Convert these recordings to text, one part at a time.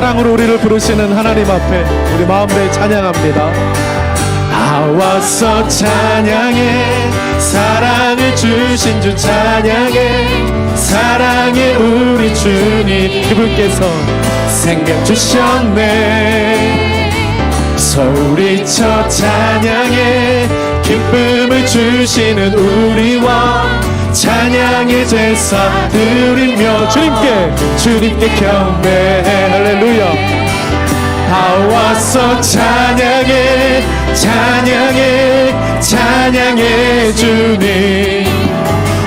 사랑으로 우리를 부르시는 하나님 앞에 우리 마음을 찬양합니다. 나와서 찬양해. 사랑을 주신 주 찬양해. 사랑해 우리 주님. 그분께서 생명 주셨네. 소리쳐 찬양해. 기쁨을 주시는 우리와 찬양의 제사 드리며 주님께 주님께 경배해 할렐루야. 다 와서 찬양해 찬양해 찬양해 주님.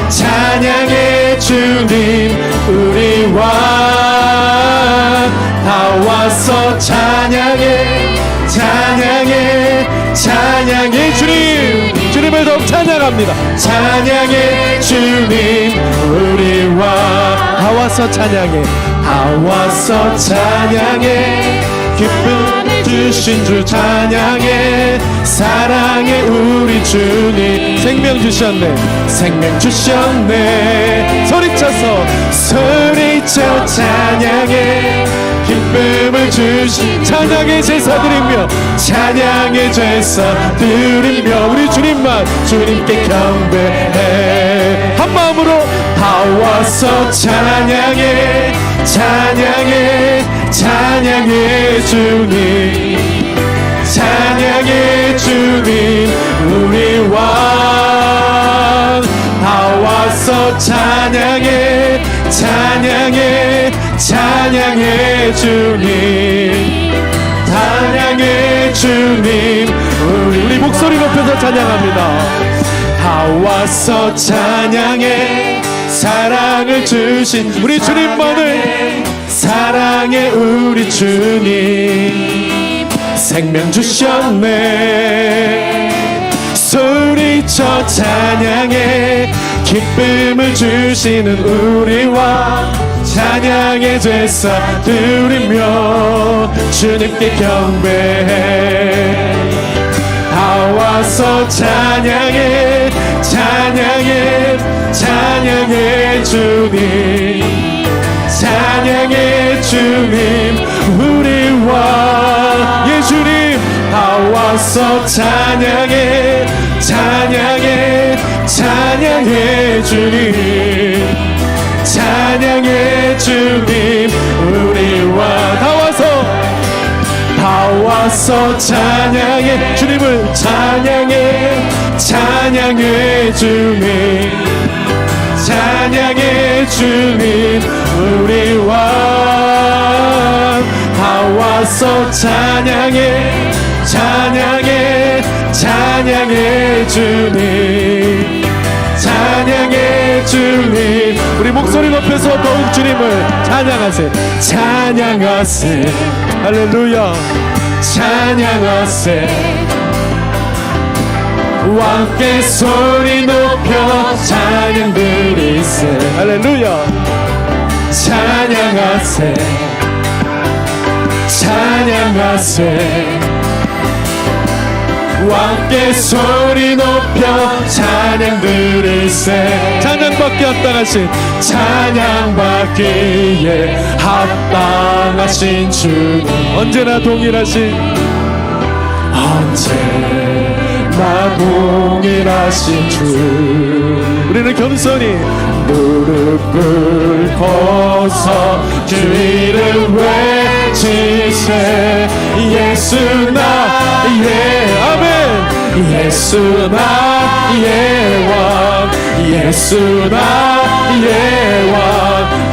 찬양해 주님 우리와 다 와서 찬양해 찬양해 찬양해 주님. 주님을 더욱 찬양합니다. 찬양해 주님 우리와 다 와서 찬양해 다 와서 찬양해. 기쁨 주신 주 찬양해 사랑해 우리 주님. 생명 주셨네. 생명 주셨네. 소리쳐서 소리쳐 찬양해. 기쁨을 주신 찬양의 제사 드리며 찬양의 제사 드리며 우리 주님만 주님께 경배해. 한 마음으로 다 와서 찬양해. 찬양해 찬양해 주님 찬양해 주님 우리와 다 와서 찬양해 찬양해 찬양해 주님. 찬양해 주님 우리, 우리 목소리 높여서 찬양합니다. 다 와서 찬양해 사랑을 주신 우리 주님만을 사랑해 우리 주님 생명 주셨네. 소리쳐 찬양해. 기쁨을 주시는 우리와 찬양의 제사 드리며 주님께 경배해 다 와서 찬양해 찬양해 찬양해 주님 우리와 예수님 다 와서 찬양해 찬양해 찬양해 주님. 찬양해 주님 우리와 다 와서 다 와서 찬양해. 주님을 찬양해 찬양해 주님 찬양해 주님 우리와 다 와서 찬양해 찬양해 찬양해 주님. 찬양해 주님. 우리 목소리 높여서 더욱 주님을 찬양하세. 찬양하세. 할렐루야. 찬양하세 왕께 소리 높여 찬양 드리세 할렐루야. 찬양하세. 찬양하세. 왕께 소리 높여 찬양 드리세 찬양받기 합당하신 찬양받기에 합당하신 주님. 언제나 동일하신 언제나 동일하신 주. 우리는 겸손히 무릎 꿇고서 주 이름 외치세. 예수 나의 아멘. 예수 나의 왕. 예수 나의 왕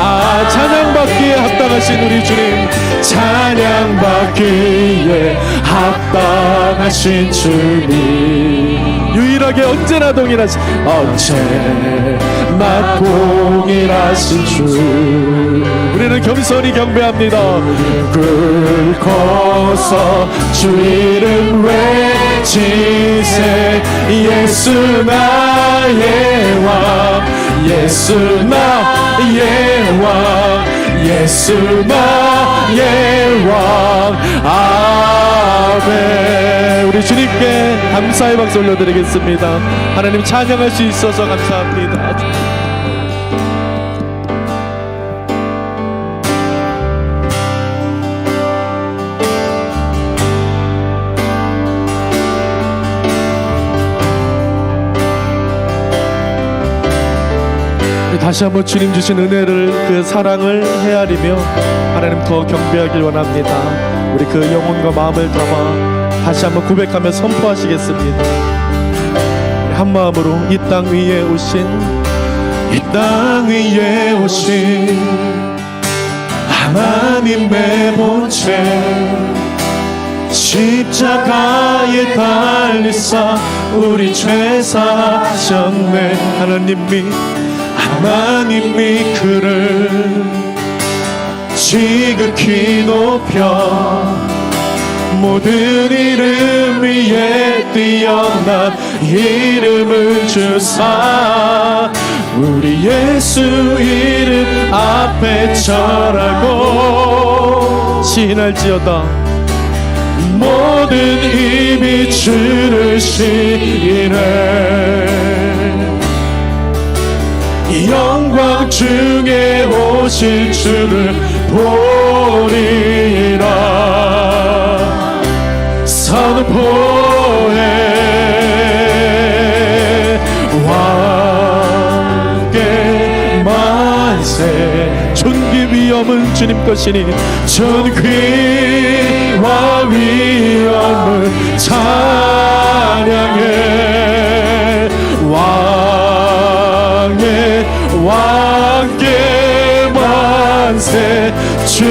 아 찬양받기에 합당하신 우리 주님. 찬양받기에 합당하신 주님. 유일하게 언제나 동일하신 언제나 동일하신 주 우리는 겸손히 경배합니다. 긁고서 주 이름 외치세. 예수 나의 왕 예수 나의 왕 예수 나의 왕 아멘. 우리 주님께 감사의 박수 올려드리겠습니다. 하나님 찬양할 수 있어서 감사합니다 다시 한번 주님 주신 은혜를 그 사랑을 헤아리며 하나님 더 경배하길 원합니다. 우리 그 영혼과 마음을 담아 다시 한번 고백하며 선포하시겠습니다. 한 마음으로 이 땅 위에 오신 이 땅 위에 오신 하나님의 본체 십자가에 달리사 우리 죄 사하셨네 하나님이 하나님이 그를 지극히 높여 모든 이름 위에 뛰어난 이름을 주사 우리 예수 이름 앞에 절하고 신할지어다. 모든 입이 주를 시인해 영광 중에 오실 주를 보리라. 선포해 왕께 만세. 존귀 위엄은 주님 것이니 존귀와 위엄을 찬양해. 왕의 왕께 만세 주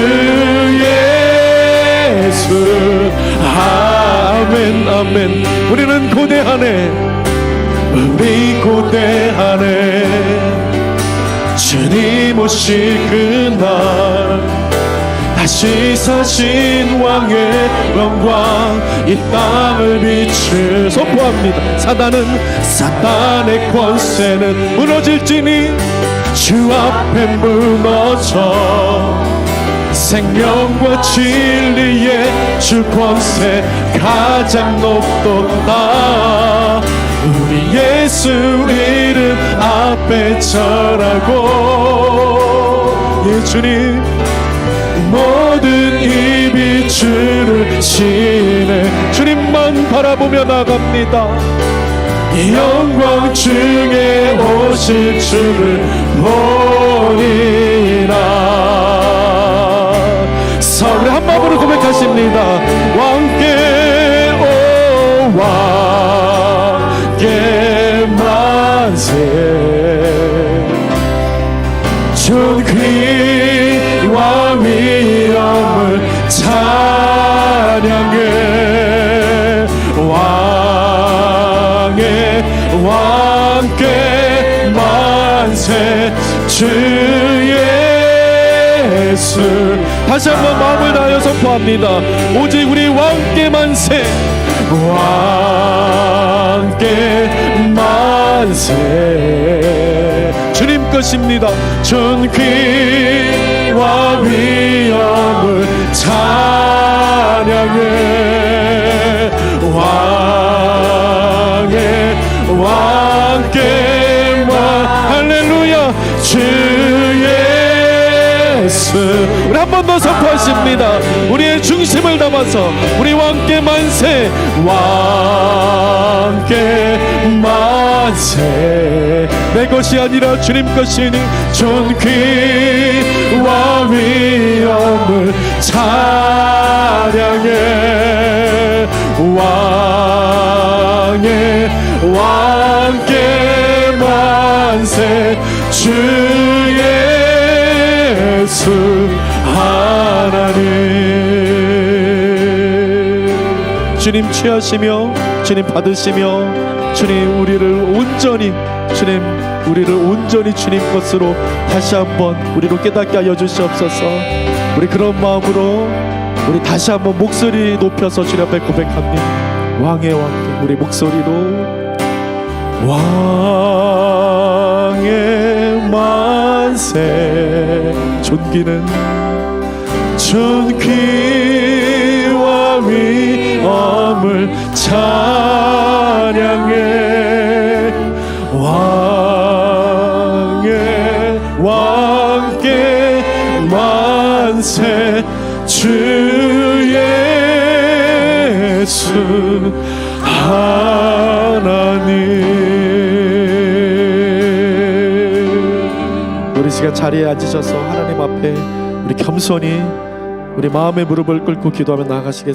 예수 아멘 아멘. 우리는 고대하네. 우리 고대하네. 주님 오실 그날 다시 사신 왕의 영광 이 땅을 비추 선포합니다. 사단은 사단의 권세는 무너질지니 주 앞에 무너져 생명과 진리의 주 권세 가장 높도다. 우리 예수 이름 앞에 절하고 예 주님 바라보며 나갑니다. 영광 중에 오실 주를 보리라 서울 한 마음으로 고백하십니다 다시 한번 마음을 다하여 선포합니다. 오직 우리 왕께 만세. 왕께 만세. 주님 것입니다. 존귀와 위엄을 찬 예수. 우리 한 번 더 선포하십니다. 우리의 중심을 담아서 우리 왕께 만세 왕께 만세. 내 것이 아니라 주님 것이니 존귀와 위엄을 찬 주님 취하시며 주님 받으시며 주님 우리를 온전히 주님 우리를 온전히 주님 것으로 다시 한번 우리로 깨닫게 하여 주시옵소서. 우리 그런 마음으로 우리 다시 한번 목소리 높여서 주님 앞에 고백합니다. 왕의 왕께 우리 목소리로. 왕의 만세 존귀는 존귀와 위엄을 찬양해. 왕의 왕께 만세. 주 예수 하나님. 이 시간 자리에 앉으셔서 하나님 앞에 우리 겸손히 우리 마음의 무릎을 꿇고 기도하며 나아가시겠습니다.